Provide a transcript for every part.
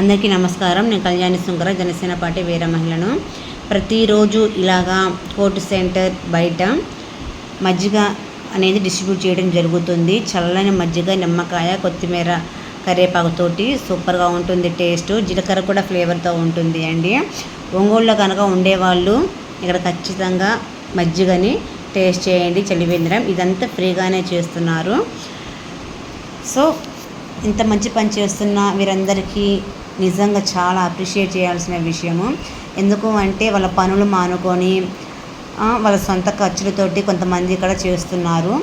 అందరికీ నమస్కారం. నేను కళ్యాణి సుంకర జనసేన పార్టీ వీర మహిళను. ప్రతిరోజు ఇలాగా కోర్టు సెంటర్ బయట మజ్జిగ అనేది డిస్ట్రిబ్యూట్ చేయడం జరుగుతుంది. చల్లని మజ్జిగ నిమ్మకాయ కొత్తిమీర కరివేపాకుతోటి సూపర్గా ఉంటుంది టేస్ట్. జీలకర్ర కూడా ఫ్లేవర్తో ఉంటుంది అండి. ఒంగోలులో కనుక ఉండేవాళ్ళు ఇక్కడ ఖచ్చితంగా మజ్జిగని టేస్ట్ చేయండి చలివేంద్రం ఇదంతా ఫ్రీగానే చేస్తున్నారు. సో ఇంత మంచి పని చేస్తున్న మీరందరికీ నిజంగా చాలా అప్రిషియేట్ చేయాల్సిన విషయము. ఎందుకు అంటే వాళ్ళ పనులు మానుకొని వాళ్ళ సొంత ఖర్చులతోటి కొంతమంది ఇక్కడ చేస్తున్నారు.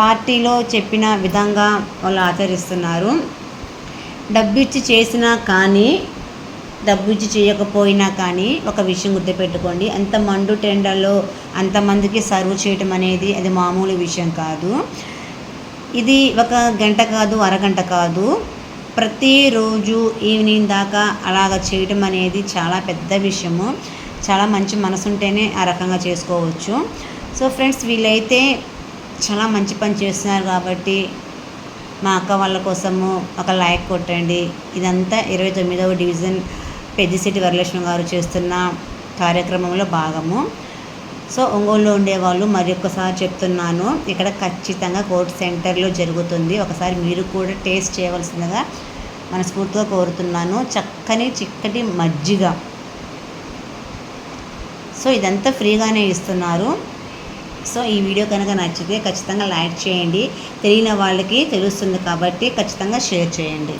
పార్టీలో చెప్పిన విధంగా వాళ్ళు ఆచరిస్తున్నారు. డబ్బు ఇచ్చి చేసినా కానీ డబ్బు ఇచ్చి చేయకపోయినా కానీ ఒక విషయం గుర్తుపెట్టుకోండి. అంత మండు టెండర్లో అంతమందికి సర్వ్ చేయటం అనేది అది మామూలు విషయం కాదు. ఇది ఒక గంట కాదు అరగంట కాదు. ప్రతిరోజు ఈవినింగ్ దాకా అలాగ చేయటం అనేది చాలా పెద్ద విషయము. చాలా మంచి మనసు ఉంటేనే ఆ రకంగా చేసుకోవచ్చు. సో ఫ్రెండ్స్ వీళ్ళైతే చాలా మంచి పని చేస్తున్నారు కాబట్టి మా అక్క వాళ్ళ కోసము ఒక లైక్ కొట్టండి. ఇదంతా ఇరవై తొమ్మిదవ డివిజన్ పెద్దిశెట్టి వరలక్ష్మి గారు చేస్తున్న కార్యక్రమంలో భాగము. సో ఒంగోలులో ఉండేవాళ్ళు మరి ఒక్కసారి చెప్తున్నాను. ఇక్కడ ఖచ్చితంగా కోర్ట్ సెంటర్లో జరుగుతుంది. ఒకసారి మీరు కూడా టేస్ట్ చేయవలసిందిగా మనస్ఫూర్తిగా కోరుతున్నాను. చక్కని చిక్కటి మజ్జిగ. సో ఇదంతా ఫ్రీగానే ఇస్తున్నారు. సో ఈ వీడియో కనుక నచ్చితే ఖచ్చితంగా లైక్ చేయండి. తెలియని వాళ్ళకి తెలుస్తుంది కాబట్టి ఖచ్చితంగా షేర్ చేయండి.